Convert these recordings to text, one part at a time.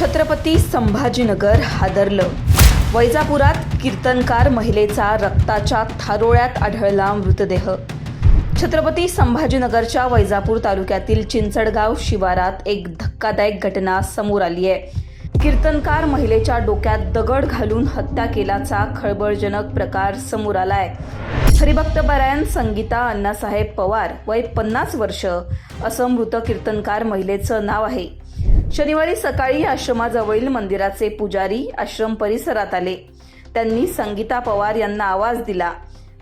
छत्रपती संभाजीनगर हादरलं. वैजापुरात कीर्तनकार महिलेचा रक्ताच्या थारोळ्यात आढळला मृतदेह. छत्रपती संभाजीनगरच्या वैजापूर तालुक्यातील चिंचडगाव शिवारात एक धक्कादायक घटना समोर आली आहे. कीर्तनकार महिलेच्या डोक्यात दगड घालून हत्या केल्याचा खळबळजनक प्रकार समोर आलाय. हरिभक्तपरायण संगीता अण्णासाहेब पवार वय पन्नास वर्ष असं मृत कीर्तनकार महिलेचं नाव आहे. शनिवारी सकाळी आश्रमाजवळील मंदिराचे पुजारी आश्रम परिसरात आले. त्यांनी संगीता पवार यांना आवाज दिला.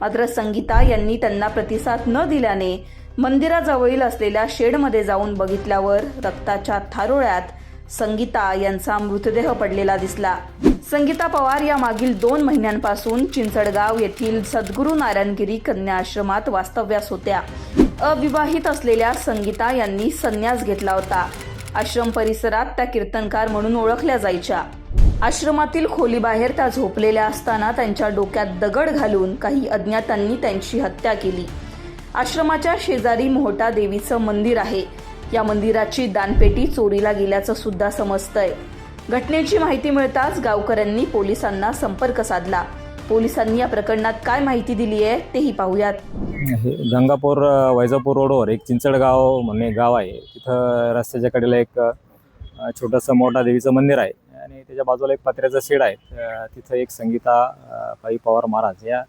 मात्र संगीता यांनी त्यांना प्रतिसाद न दिल्याने मंदिराजवळील असलेल्या शेडमध्ये जाऊन बघितल्यावर रक्ताच्या थारोळ्यात संगीता यांचा मृतदेह पडलेला दिसला. संगीता पवार या मागील दोन महिन्यांपासून चिंचडगाव येथील सद्गुरू नारायणगिरी कन्या आश्रमात वास्तव्यास होत्या. अविवाहित असलेल्या संगीता यांनी संन्यास घेतला होता. आश्रम परिसरात त्या कीर्तनकार म्हणून ओळखल्या जायच्या. आश्रमातील खोलीबाहेर त्या झोपलेल्या असताना त्यांच्या डोक्यात दगड घालून काही अज्ञातांनी त्यांची हत्या केली. आश्रमाच्या शेजारी मोहटा देवीचं मंदिर आहे. या मंदिराची दानपेटी चोरीला गेल्याचं सुद्धा समजतंय. घटनेची माहिती मिळताच गावकऱ्यांनी पोलिसांना संपर्क साधला. पोलिसांनी या प्रकरणात काय माहिती दिली आहे तेही पाहूयात. हे गंगापूर वैजापूर रोडवर एक चिंचडगाव म्हणून गाव आहे. तिथं रस्त्याच्या कडेला एक छोटंसं मोठा देवीचं मंदिर आहे. आणि त्याच्या बाजूला एक पत्र्याचं शेड आहे. तिथं एक संगीता अ, पवार महाराज या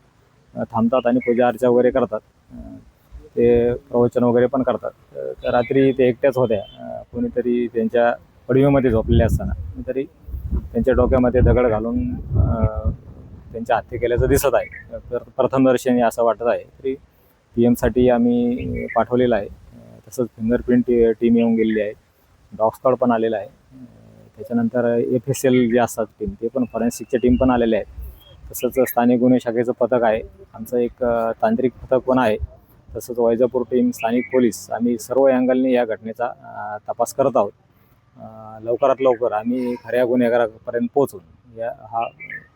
थांबतात आणि पूजा अर्चा वगैरे करतात. ते प्रवचन वगैरे पण करतात. तर रात्री ते एकट्याच होत्या. कोणीतरी त्यांच्या पडवीमध्ये झोपलेले असताना. कोणीतरी त्यांच्या डोक्यामध्ये दगड घालून त्यांच्या हत्या केल्याचं दिसत आहे. तर प्रथमदर्शनी असं वाटत आहे तरी पी एमसाठी आम्ही पाठवलेलं आहे. तसंच फिंगरप्रिंट टीम येऊन गेलेली आहे. डॉग पण आलेला आहे. त्याच्यानंतर एफ एस एल जे असतात टीम ते पण फॉरेन्सिकच्या टीम पण आलेले आहेत. तसंच स्थानिक गुन्हे शाखेचं पथक आहे. आमचं एक तांत्रिक पथक पण आहे. तसंच वैजापूर टीम स्थानिक पोलीस आम्ही सर्व अँगलने या घटनेचा तपास करत आहोत. लवकरात लवकर आम्ही खऱ्या गुन्हेगारापर्यंत पोहोचून या हा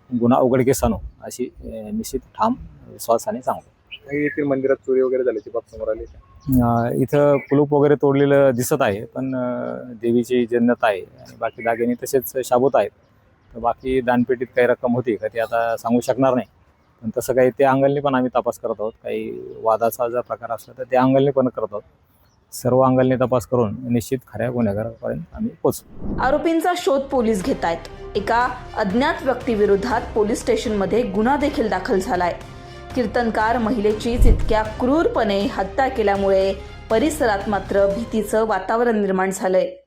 गुन्हा उघडकीस आणू अशी निश्चित ठाम विश्वासाने सांगतो. येथील मंदिरात चोरी वगैरे झाल्याची बाब समोर आली इथं कुलूप वगैरे तोडलेलं दिसत आहे पण देवीची जन्नत आहे आणि बाकी दागिने तसेच शाबूत आहेत. तर बाकी दानपेटीत काही रक्कम होती का ती आता सांगू शकणार नाही. पण तसं काही त्या अंगलनी पण आम्ही तपास करत आहोत. काही वादाचा जर प्रकार असला तर त्या अंगलनी पण करत आहोत. सर्व अंगाने तपास करून निश्चित खऱ्या गुन्हेगारापर्यंत आम्ही पोहोचू आरोपींचा शोध पोलीस घेत आहेत एका अज्ञात व्यक्तीविरोधात पोलीस स्टेशनमध्ये गुन्हा देखील दाखल झालाय. कीर्तनकार महिलेचीच इतक्या क्रूरपणे हत्या केल्यामुळे परिसरात मात्र भीतीचं वातावरण निर्माण झालंय.